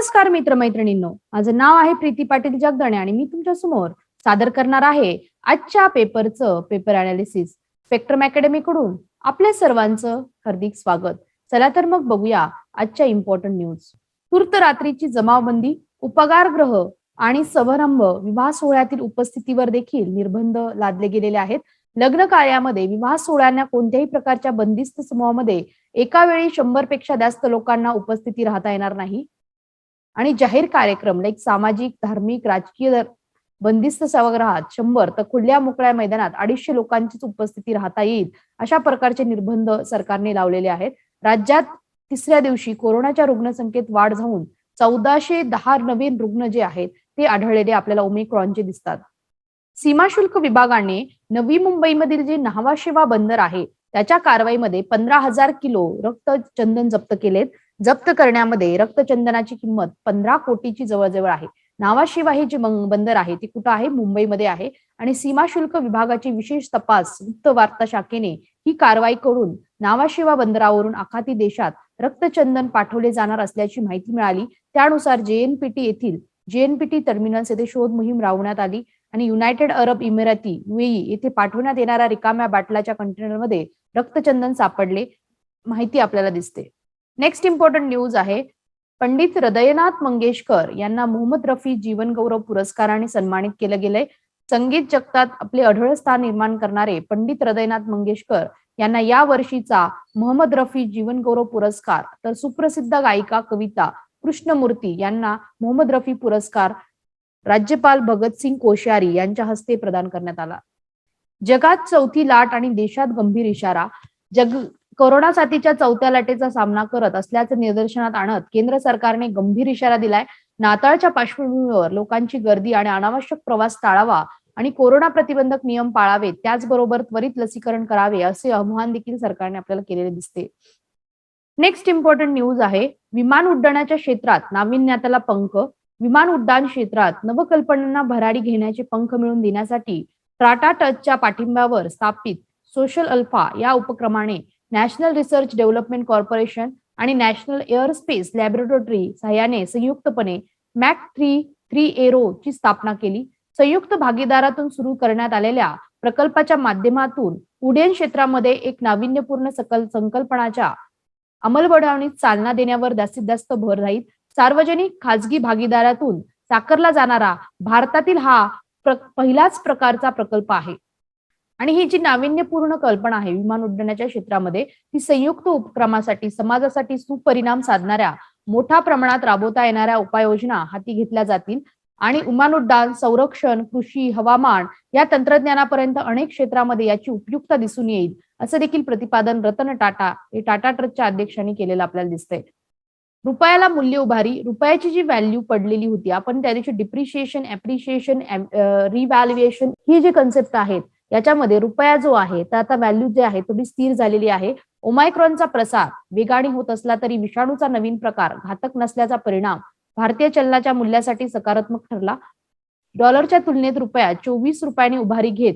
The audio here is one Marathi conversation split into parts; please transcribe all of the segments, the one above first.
नमस्कार मित्रमैत्रिणींनो. माझं नाव आहे प्रीती पाटील जगदणे आणि मी तुमच्यासमोर सादर करणार आहे आजच्या पेपरचं पेपर अनालिसिस स्पेक्ट्रम अकॅडमी कडून आपल्या सर्वांचं हार्दिक स्वागत. चला तर मग बघूया आजच्या इम्पॉर्टंट न्यूज तूर्त रात्रीची जमावबंदी उपगार ग्रह आणि समारंभ विवाह सोहळ्यातील उपस्थितीवर देखील निर्बंध लादले गेलेले आहेत. लग्न कार्यामध्ये विवाह सोहळ्यांना कोणत्याही प्रकारच्या बंदिस्त समूहामध्ये एका वेळी शंभरपेक्षा जास्त लोकांना उपस्थिती राहता येणार नाही. आणि जाहीर कार्यक्रम लाईक सामाजिक धार्मिक राजकीय बंदिस्त सभागृहात शंभर तर खुल्या मोकळ्या मैदानात अडीचशे लोकांचीच उपस्थिती राहता येईल अशा प्रकारचे निर्बंध सरकारने लावलेले आहेत. राज्यात तिसऱ्या दिवशी कोरोनाच्या रुग्णसंख्येत वाढ जाऊन चौदाशे दहा नवीन रुग्ण जे आहेत ते आढळलेले आपल्याला ओमिक्रॉनचे दिसतात. सीमाशुल्क विभागाने नवी मुंबईमधील जे न्हावा शेवा बंदर आहे त्याच्या कारवाईमध्ये पंधरा हजार किलो रक्त चंदन जप्त केलेत. जप्त करण्यामध्ये रक्तचंदनाची किंमत पंधरा कोटीची जवळजवळ आहे. नावाशिवा हे जे बंदर आहे ते कुठं आहे? मुंबईमध्ये आहे. आणि सीमा शुल्क विभागाची विशेष तपास गुप्त वार्ता शाखेने ही कारवाई करून नावाशिवा बंदरावरून आखाती देशात रक्तचंदन पाठवले जाणार असल्याची माहिती मिळाली. त्यानुसार जेएनपीटी येथील जेएनपीटी टर्मिनल्स येथे शोध मोहीम राबवण्यात आली आणि युनायटेड अरब इमिराती युएई येथे पाठवण्यात येणाऱ्या रिकाम्या बाटलाच्या कंटेनरमध्ये रक्तचंदन सापडले. माहिती आपल्याला दिसते. नेक्स्ट इम्पॉर्टंट न्यूज आहे. पंडित हृदयनाथ मंगेशकर यांना मोहम्मद रफी जीवनगौरव पुरस्काराने सन्मानित केलं गेलंय. संगीत जगतात आपले अढळ स्थान निर्माण करणारे पंडित हृदयनाथ मंगेशकर यांना या वर्षीचा मोहम्मद रफी जीवनगौरव पुरस्कार तर सुप्रसिद्ध गायिका कविता कृष्णमूर्ती यांना मोहम्मद रफी पुरस्कार राज्यपाल भगतसिंग कोश्यारी यांच्या हस्ते प्रदान करण्यात आला. जगात चौथी लाट आणि देशात गंभीर इशारा. जग कोरोना साथीच्या चौथ्या लाटेचा सामना करत असल्याचं निदर्शनात आणत केंद्र सरकारने गंभीर इशारा दिलाय. नाताळच्या पार्श्वभूमीवर लोकांची गर्दी आणि अनावश्यक प्रवास टाळावा आणि कोरोना प्रतिबंधक नियम पाळावेत त्याचबरोबर त्वरित लसीकरण करावे असे आव्हान देखील सरकारने आपल्याला केलेले दिसते. नेक्स्ट इम्पॉर्टंट न्यूज आहे विमान उड्डाणाच्या क्षेत्रात नाविन्याताला पंख विमान उड्डाण क्षेत्रात नवकल्पनांना भरारी घेण्याचे पंख मिळवून देण्यासाठी टाटा टचच्या पाठिंब्यावर स्थापित सोशल अल्फा या उपक्रमाने नॅशनल रिसर्च डेव्हलपमेंट कॉर्पोरेशन आणि नॅशनल एअरस्पेस लॅबोरेटरी सहाय्याने संयुक्तपणे मॅक थ्री थ्री एरो ची स्थापना केली. संयुक्त भागीदारातून सुरू करण्यात आलेल्या प्रकल्पाच्या माध्यमातून उडयन क्षेत्रामध्ये एक नाविन्यपूर्ण सकल संकल्पनाच्या अंमलबजावणीत चालना देण्यावर जास्तीत जास्त भर राहील. सार्वजनिक खाजगी भागीदारातून साकारला जाणारा भारतातील हा प्र- पहिलाच प्रकारचा प्रकल्प आहे. आणि ही जी नाविन्यपूर्ण कल्पना आहे विमान उड्डाणाच्या क्षेत्रामध्ये ती संयुक्त उपक्रमासाठी समाजासाठी सुपरिणाम साधणाऱ्या मोठ्या प्रमाणात राबवता येणाऱ्या उपाययोजना हाती घेतल्या जातील. आणि विमान उड्डाण संरक्षण कृषी हवामान या तंत्रज्ञानापर्यंत अनेक क्षेत्रामध्ये याची उपयुक्तता दिसून येईल असं देखील प्रतिपादन रतन टाटा हे टाटा ट्रस्टच्या अध्यक्षांनी केलेलं आपल्याला दिसतंय. रुपयाला मूल्य उभारी रुपयाची जी व्हॅल्यू पडलेली होती आपण त्या दिवशी डिप्रिशिएशन एप्रिशिएशन रिव्हॅल्युएशन ही जी कन्सेप्ट आहेत याच्यामध्ये रुपया जो आहे तर आता व्हॅल्यू जे आहे थोडी स्थिर झालेली आहे. ओमायक्रॉनचा प्रसार वेगाने होत असला तरी विषाणूचा नवीन प्रकार घातक नसल्याचा परिणाम भारतीय चलनाच्या मूल्यासाठी सकारात्मक ठरला. डॉलरच्या तुलनेत रुपया चोवीस रुपयांनी उभारी घेत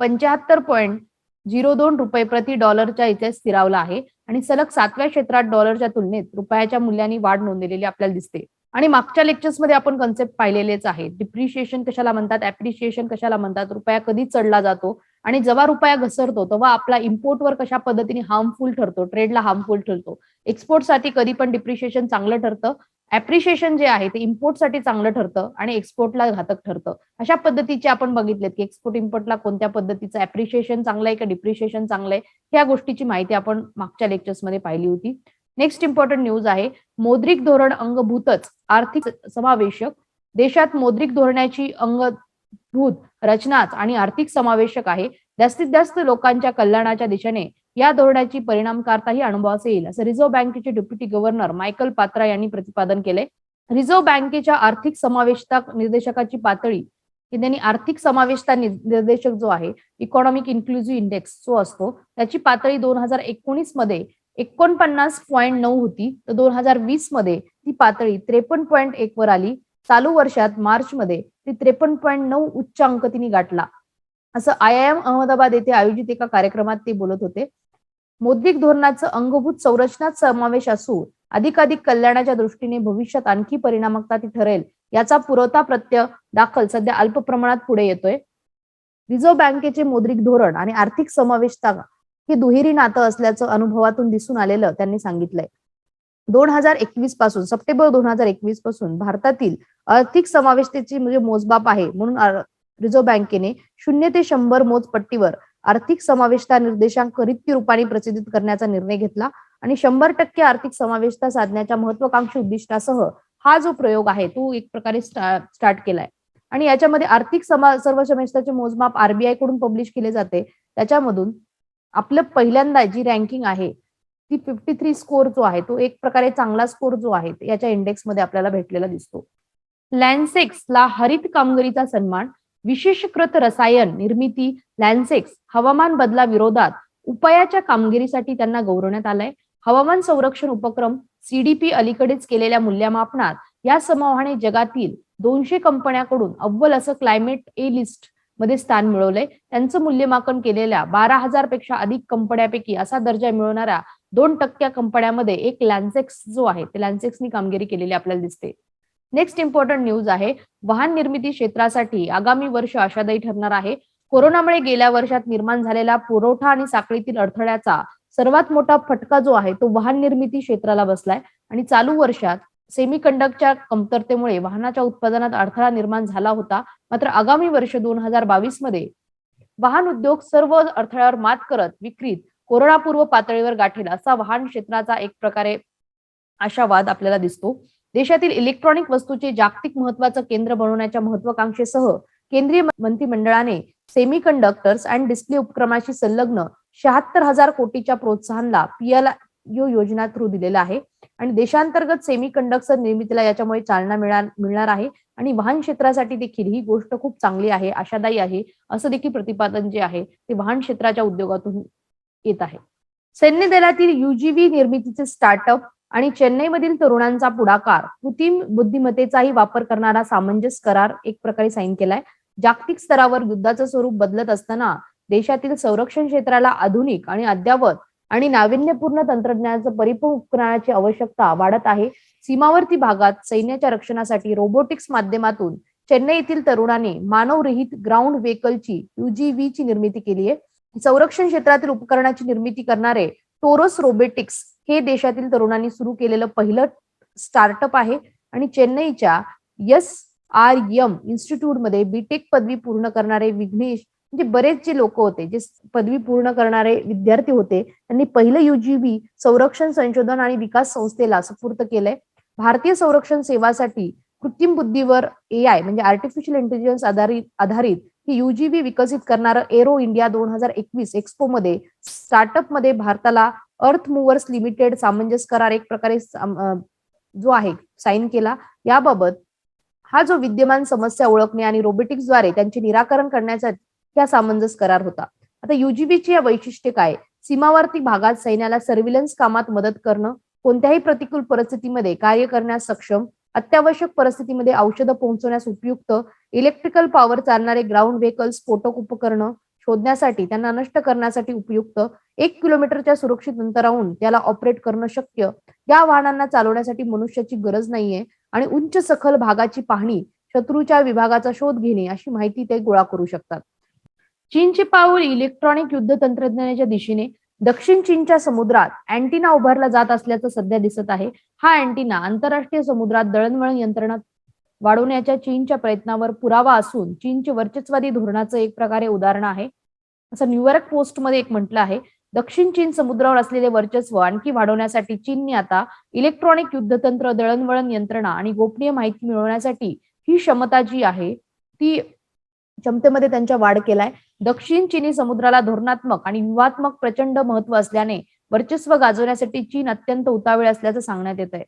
पंच्याहत्तर पॉईंट झिरो दोन रुपये प्रति डॉलरच्या इथे स्थिरावला आहे. आणि सलग सातव्या क्षेत्रात डॉलरच्या तुलनेत रुपयाच्या मूल्याने वाढ नोंदलेली आपल्याला दिसते. आणि मागच्या लेक्चर्समध्ये आपण कन्सेप्ट पाहिलेलेच आहे. डिप्रिशिएशन कशाला म्हणतात? ऍप्रिशिएशन कशाला म्हणतात? रुपया कधी चढला जातो? आणि जेव्हा रुपया घसरतो तेव्हा आपला इम्पोर्टवर कशा पद्धतीने हार्मफुल ठरतो? ट्रेडला हार्मफुल ठरतो. एक्सपोर्टसाठी कधी पण डिप्रिशिएशन चांगलं ठरतं. ऍप्रिशिएशन जे आहे ते इम्पोर्टसाठी चांगलं ठरतं आणि एक्सपोर्टला घातक ठरतं. अशा पद्धतीचे आपण बघितलेत की एक्सपोर्ट इम्पोर्टला कोणत्या पद्धतीचं ऍप्रिशिएशन चांगलं आहे का डिप्रिशिएशन चांगलं आहे? ह्या गोष्टीची माहिती आपण मागच्या लेक्चर्समध्ये पाहिली होती. नेक्स्ट इम्पॉर्टंट न्यूज आहे मौद्रिक धोरण अंगभूतच आर्थिक समावेशक देशात मौद्रिक धोरणाची अंगभूत रचनाच आणि आर्थिक समावेशक आहे. जास्तीत जास्त लोकांच्या कल्याणाच्या दिशेने या धोरणाची परिणामकारताही अनुभवास येईल असं रिझर्व्ह बँकेचे डेप्युटी गव्हर्नर मायकल पात्रा यांनी प्रतिपादन केले रिझर्व्ह बँकेच्या आर्थिक समावेशता निर्देशकाची पातळी त्यांनी आर्थिक समावेशता निर्देशक जो आहे इकॉनॉमिक इन्क्लुझिव्ह इंडेक्स जो असतो त्याची पातळी दोन हजार एकोणीसमध्ये एकोणपन्नास पॉईंट नऊ होती. तर दोन हजार वीसमध्ये ती पातळी त्रेपन्न पॉईंट एक वर आली. चालू वर्षात मार्च मध्ये ती त्रेपन्न पॉईंट नऊ उच्च अंक तिने गाठला. असं आय आय एम अहमदाबाद येथे आयोजित एका कार्यक्रमात ते बोलत होते. मौद्रिक धोरणाचं अंगभूत संरचनात समावेश असून अधिकाधिक कल्याणाच्या दृष्टीने भविष्यात आणखी परिणामकता ती ठरेल याचा पुरवठा प्रत्यय दाखल सध्या अल्प प्रमाणात पुढे येतोय. रिझर्व्ह बँकेचे मौद्रिक धोरण आणि आर्थिक समावेशता हे दुहेरी नातं असल्याचं अनुभवातून दिसून आलेलं त्यांनी सांगितलंय. दोन हजार एकवीसपासून सप्टेंबर दोन हजार एकवीसपासून भारतातील आर्थिक समावेशतेची म्हणजे मोजमाप आहे म्हणून रिझर्व्ह बँकेने शून्य ते शंभर मोजपट्टीवर आर्थिक समावेशता निर्देशांक रित्य रूपाने प्रसिद्ध करण्याचा निर्णय घेतला आणि शंभर टक्के आर्थिक समावेशता साधण्याच्या महत्वाकांक्षी उद्दिष्टासह हा जो प्रयोग आहे तो एक प्रकारे स्टार्ट केलाय. आणि याच्यामध्ये आर्थिक समा सर्व समावेशताचे मोजमाप आरबीआयकडून पब्लिश केले जाते. त्याच्यामधून आपलं पहिल्यांदा जी रँकिंग आहे ती फिफ्टी थ्री स्कोर जो आहे तो एक प्रकारे चांगला स्कोर जो आहे याच्या इंडेक्समध्ये आपल्याला भेटलेला दिसतो. लॅन्सेक्सला हरित कामगिरीचा सन्मान विशेषकृत रसायन निर्मिती लॅन्सेक्स हवामान बदला विरोधात उपायाच्या कामगिरीसाठी त्यांना गौरवण्यात आलंय. हवामान संरक्षण उपक्रम सीडीपी अलीकडेच केलेल्या मूल्यमापनात या समूहाने जगातील दोनशे कंपन्यांकडून अव्वल असं क्लायमेट ए लिस्ट मध्ये स्थान मिळवलंय. त्यांचं मूल्यमापन केलेल्या बारा हजारपेक्षा अधिक कंपन्यापैकी असा दर्जा मिळवणाऱ्या दोन टक्क्या कंपन्यामध्ये एक लॅन्सेक्स जो आहे ते लॅन्सेक्सनी कामगिरी केलेली आपल्याला दिसते. नेक्स्ट इम्पॉर्टंट न्यूज आहे वाहन निर्मिती क्षेत्रासाठी आगामी वर्ष आशादायी ठरणार आहे. कोरोनामुळे गेल्या वर्षात निर्माण झालेला पुरवठा आणि साखळीतील अडथळ्याचा सर्वात मोठा फटका जो आहे तो वाहन निर्मिती क्षेत्राला बसलाय. आणि चालू वर्षात सेमीकंडक्टरच्या कमतरतेमुळे वाहनाच्या उत्पादनात अडथळा निर्माण झाला होता. मात्र आगामी वर्ष दोन हजार बावीसमध्ये वाहन उद्योग सर्व अडथळ्यावर मात करत विक्रीत कोरोनापूर्व पातळीवर गाठेल असा वाहन क्षेत्राचा एक प्रकारे आशावाद आपल्याला दिसतो. देशातील इलेक्ट्रॉनिक वस्तूचे जागतिक महत्वाचं केंद्र बनवण्याच्या महत्वाकांक्षेसह केंद्रीय मंत्रिमंडळाने सेमीकंडक्टर्स अँड डिस्प्ले उपक्रमाशी संलग्न शहात्तर हजार कोटीच्या प्रोत्साहनला यो योजना थ्रू दिलेला आहे. आणि देशांतर्गत सेमी कंडक्टर निर्मितीला याच्यामुळे चालना मिळणार मिळणार आहे. आणि वाहन क्षेत्रासाठी देखील ही गोष्ट खूप चांगली आहे आशादायी आहे असं देखील प्रतिपादन जे आहे ते वाहन क्षेत्राच्या उद्योगातून येत आहे. सैन्य दलातील युजीव्ही निर्मितीचे स्टार्टअप आणि चेन्नईमधील तरुणांचा पुढाकार कृत्रिम बुद्धिमत्तेचाही वापर करणारा सामंजस्य करार एक प्रकारे साईन केलाय. जागतिक स्तरावर युद्धाचं स्वरूप बदलत असताना देशातील संरक्षण क्षेत्राला आधुनिक आणि अद्यावत आणि नाविन्यपूर्ण तंत्रज्ञानाचं परिपूर्ण उपकरणाची आवश्यकता वाढत आहे. सीमावर्ती भागात सैन्याच्या रक्षणासाठी रोबोटिक्स माध्यमातून चेन्नईतील तरुणांनी तरुणाने मानवरहित ग्राउंड व्हेकलची युजीव्ही ची निर्मिती केली आहे. संरक्षण क्षेत्रातील उपकरणाची निर्मिती करणारे टोरस रोबोटिक्स हे देशातील तरुणांनी सुरू केलेलं पहिलं स्टार्टअप आहे. आणि चेन्नईच्या एस आर एम इन्स्टिट्यूटमध्ये बीटेक पदवी पूर्ण करणारे विघ्नेश म्हणजे बरेच जे लोक होते जे पदवी पूर्ण करणारे विद्यार्थी होते त्यांनी पहिलं युजीबी संरक्षण संशोधन आणि विकास संस्थेला सुपूर्त केलंय. भारतीय संरक्षण सेवासाठी कृत्रिम बुद्धीवर ए आय म्हणजे आर्टिफिशियल इंटेलिजन्स आधारित आधारित ही युजीबी विकसित करणारं एरो इंडिया दोन हजार एकवीस एक्सपो मध्ये स्टार्टअपमध्ये भारताला अर्थ मुव्हर्स लिमिटेड सामंजस्य करार एक प्रकारे जो आहे साईन केला. याबाबत हा जो विद्यमान समस्या ओळखणे आणि रोबोटिक्सद्वारे त्यांचे निराकरण करण्याचा हा सामंजस्य करार होता. आता युजीबीची या वैशिष्ट्ये काय? सीमावर्ती भागात सैन्याला सर्व्हिलन्स कामात मदत करणं कोणत्याही प्रतिकूल परिस्थितीमध्ये कार्य करण्यास सक्षम अत्यावश्यक परिस्थितीमध्ये औषधं पोहोचवण्यास उपयुक्त इलेक्ट्रिकल पॉवर चालणारे ग्राउंड व्हेकल स्फोटक उपकरणं शोधण्यासाठी त्यांना नष्ट करण्यासाठी उपयुक्त एक किलोमीटरच्या सुरक्षित अंतराहून त्याला ऑपरेट करणं शक्य या वाहनांना चालवण्यासाठी मनुष्याची गरज नाहीये आणि उंच सखल भागाची पाहणी शत्रूच्या विभागाचा शोध घेणे अशी माहिती ते गोळा करू शकतात. चीनचे पाऊल इलेक्ट्रॉनिक युद्ध तंत्रज्ञानाच्या दिशेने दक्षिण चीनच्या समुद्रात अँटिना उभारला जात असल्याचं सध्या दिसत आहे. हा अँटिना आंतरराष्ट्रीय समुद्रात दळणवळण यंत्रणा वाढवण्याच्या चीनच्या प्रयत्नावर पुरावा असून चीनचे वर्चस्वादी धोरणाचं एक प्रकारे उदाहरण आहे. असं न्यूयॉर्क पोस्टमध्ये एक म्हटलं आहे. दक्षिण चीन समुद्रावर असलेले वर्चस्व आणखी वाढवण्यासाठी चीनने आता इलेक्ट्रॉनिक युद्धतंत्र दळणवळण यंत्रणा आणि गोपनीय माहिती मिळवण्यासाठी ही क्षमता जी आहे ती क्षमतेमध्ये त्यांच्या वाढ केलाय. दक्षिण चीनी समुद्राला धोरणात्मक आणि व्यूहात्मक प्रचंड महत्त्व असल्याने वर्चस्व गाजवण्यासाठी चीन अत्यंत उतावीळ असल्याचं सांगण्यात येत आहे.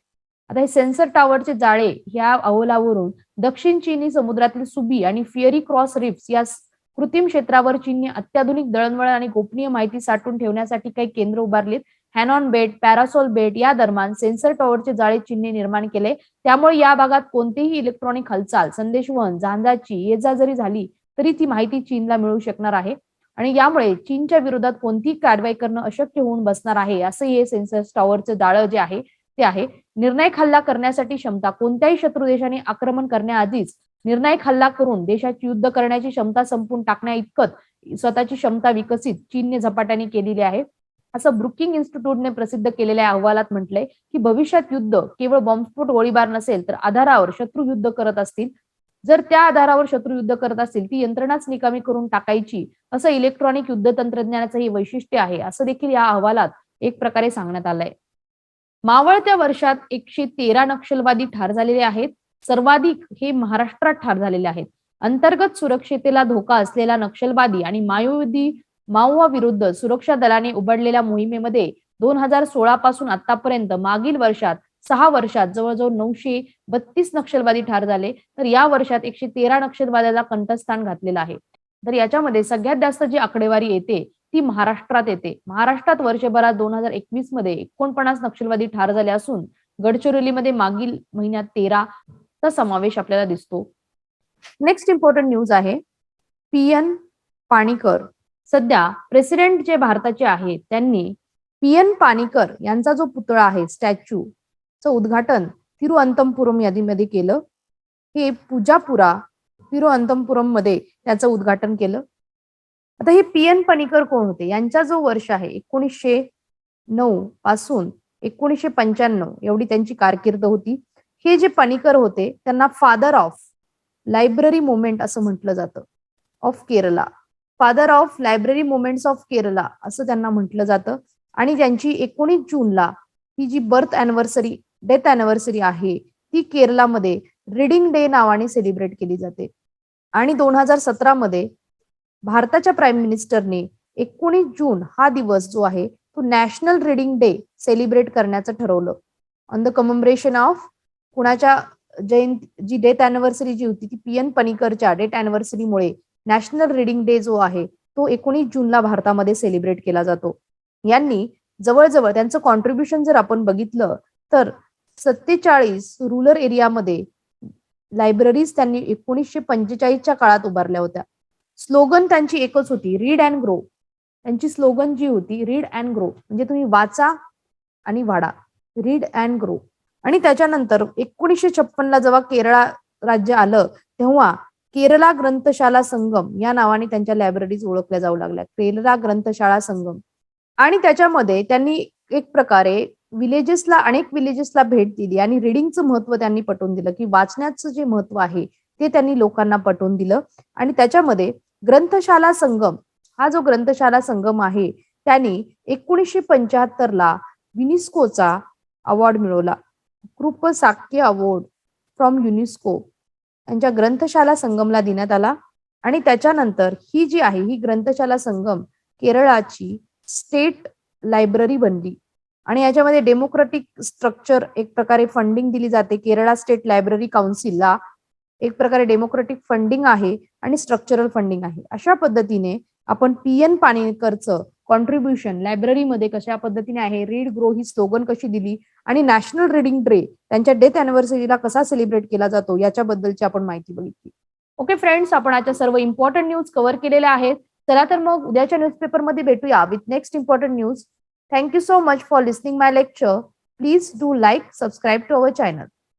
आता हे सेन्सर टॉवरचे जाळे ह्या अहवालावरून दक्षिण चीनी समुद्रातील सुबी आणि फिअरी क्रॉस रिप्स या कृत्रिम क्षेत्रावर चीनने अत्याधुनिक दळणवळण आणि गोपनीय माहिती साठवून ठेवण्यासाठी काही केंद्र उभारलीत. हॅनॉन बेट पॅरासोल बेट या दरम्यान सेन्सर टॉवरचे जाळे चीनने निर्माण केले. त्यामुळे या भागात कोणतीही इलेक्ट्रॉनिक हालचाल संदेशवहन जहाजाची ये जा जरी झाली तरी ती माहिती चीनला मिळू शकणार आहे. आणि यामुळे चीनच्या विरोधात कोणतीही कारवाई करणं अशक्य होऊन बसणार आहे असं हे सेन्सर टॉवरचं जाळं जे आहे ते आहे. निर्णायक हल्ला करण्यासाठी क्षमता कोणत्याही शत्रू देशाने आक्रमण करण्याआधीच निर्णायक हल्ला करून देशाची युद्ध करण्याची क्षमता संपून टाकण्या इतकत स्वतःची क्षमता विकसित चीनने झपाट्याने केलेली आहे. असं ब्रुकिंग इन्स्टिट्यूटने प्रसिद्ध केलेल्या अहवालात म्हटलंय की भविष्यात युद्ध केवळ बॉम्बस्फोट गोळीबार नसेल तर आधारावर शत्रू युद्ध करत असतील. जर त्या आधारावर शत्रू युद्ध करत असतील ती यंत्रणाच निकामी करून टाकायची असं इलेक्ट्रॉनिक युद्ध तंत्रज्ञानाचं हे वैशिष्ट्य आहे असं देखील या अहवालात एक प्रकारे सांगण्यात आलंय. मावळत्या वर्षात एकशे तेरा नक्षलवादी ठार झालेले आहेत. सर्वाधिक हे महाराष्ट्रात ठार झालेले आहेत. अंतर्गत सुरक्षेतेला धोका असलेला नक्षलवादी आणि माओवादी माओवा विरुद्ध सुरक्षा दलाने उघडलेल्या मोहिमेमध्ये दोन हजार सोळा पासून आतापर्यंत मागील वर्षात सहा वर्षात जवळजवळ नऊशे बत्तीस नक्षलवादी ठार झाले तर या वर्षात एकशे तेरा नक्षलवाद्याला कंठस्थान घातलेलं आहे. तर याच्यामध्ये सगळ्यात जास्त जी आकडेवारी येते ती महाराष्ट्रात येते. महाराष्ट्रात वर्षभरात दोन हजार एकवीसमध्ये एकोणपन्नास नक्षलवादी ठार झाले असून गडचिरोलीमध्ये मागील महिन्यात तेरा चा समावेश आपल्याला दिसतो. नेक्स्ट इम्पॉर्टंट न्यूज आहे पी एन पाणीकर. सध्या प्रेसिडेंट जे भारताचे आहेत त्यांनी पी एन पाणीकर यांचा जो पुतळा आहे स्टॅच्यू चं उद्घाटन तिरुअंतमपुरम यादीमध्ये केलं. हे पूजापुरा तिरुअंतमपुरममध्ये त्याचं उद्घाटन केलं. आता हे पी एन पणिकर कोण होते? यांचा जो वर्ष आहे एकोणीसशे नऊ पासून एकोणीसशे पंच्याण्णव एवढी त्यांची कारकीर्द होती. हे जे पणिकर होते त्यांना फादर ऑफ लायब्ररी मुवमेंट असं म्हटलं जातं. Of Kerala father of library movements of Kerala असं त्यांना म्हटलं जातं. आणि त्यांची एकोणीस जूनला ही जी बर्थ अॅनिव्हर्सरी डेथ अॅनिव्हर्सरी आहे. ती केरलामध्ये रीडिंग डे नावाने सेलिब्रेट केली जाते. आणि दोन हजार सतरा मध्ये भारताच्या प्राईम मिनिस्टरने एकोणीस जून हा दिवस जो आहे तो नॅशनल रीडिंग डे सेलिब्रेट करण्याचं ठरवलं. ऑन द कमेमरेशन ऑफ कुणाच्या जयंती जी डेथ अॅनिव्हर्सरी जी होती ती पी एन पणीकरच्या डेथ अॅनिव्हर्सरीमुळे नॅशनल रीडिंग डे जो आहे तो एकोणीस जूनला भारतामध्ये सेलिब्रेट केला जातो. यांनी जवळजवळ त्यांचं कॉन्ट्रीब्युशन जर आपण बघितलं तर सत्तेचाळीस रुरल एरियामध्ये लायब्ररीज त्यांनी एकोणीसशे पंचेचाळीसच्या काळात उभारल्या होत्या. स्लोगन त्यांची एकच होती रीड अँड ग्रो त्यांची स्लोगन जी होती रीड अँड ग्रो म्हणजे तुम्ही वाचा आणि वाढा. रीड अँड ग्रो आणि त्याच्यानंतर एकोणीसशे छप्पनला जेव्हा केरळा राज्य आलं तेव्हा केरला ग्रंथशाला संगम या नावाने त्यांच्या लायब्ररीज ओळखल्या जाऊ लागल्या. केरला ग्रंथशाळा संगम. आणि त्याच्यामध्ये त्यांनी एक प्रकारे विलेजेसला अनेक विलेजेसला भेट दिली आणि रिडिंगचं महत्त्व त्यांनी पटवून दिलं की वाचण्याचं जे महत्त्व आहे ते त्यांनी लोकांना पटवून दिलं. आणि त्याच्यामध्ये ग्रंथशाला संगम हा जो ग्रंथशाला संगम आहे त्यांनी एकोणीसशे पंच्याहत्तरला युनिस्कोचा अवॉर्ड मिळवला. Krupskaya award from UNESCO यांच्या ग्रंथशाला संगमला देण्यात आला. आणि त्याच्यानंतर ही जी आहे ही ग्रंथशाला संगम केरळाची स्टेट लायब्ररी बनली. आणि याच्यामध्ये डेमोक्रेटिक स्ट्रक्चर एक प्रकारे फंडिंग दिली जाते. केरळा स्टेट लायब्ररी काउन्सिलला एक प्रकारे डेमोक्रेटिक फंडिंग आहे आणि स्ट्रक्चरल फंडिंग आहे. अशा पद्धतीने आपण पी एन पाणीकरचं कॉन्ट्रीब्युशन लायब्ररीमध्ये कशा पद्धतीने आहे रीड ग्रो ही स्लोगन कशी दिली आणि नॅशनल रीडिंग डे त्यांच्या डेथ अॅनिव्हर्सरीला कसा सेलिब्रेट केला जातो याच्याबद्दलची आपण माहिती बघितली. ओके फ्रेंड्स आपण आता सर्व इम्पॉर्टंट न्यूज कव्हर केलेल्या आहेत. चला तर मग उद्याच्या न्यूजपेपरमध्ये भेटूया with next important news Thank you so much for listening my lecture. Please do like, subscribe to our channel.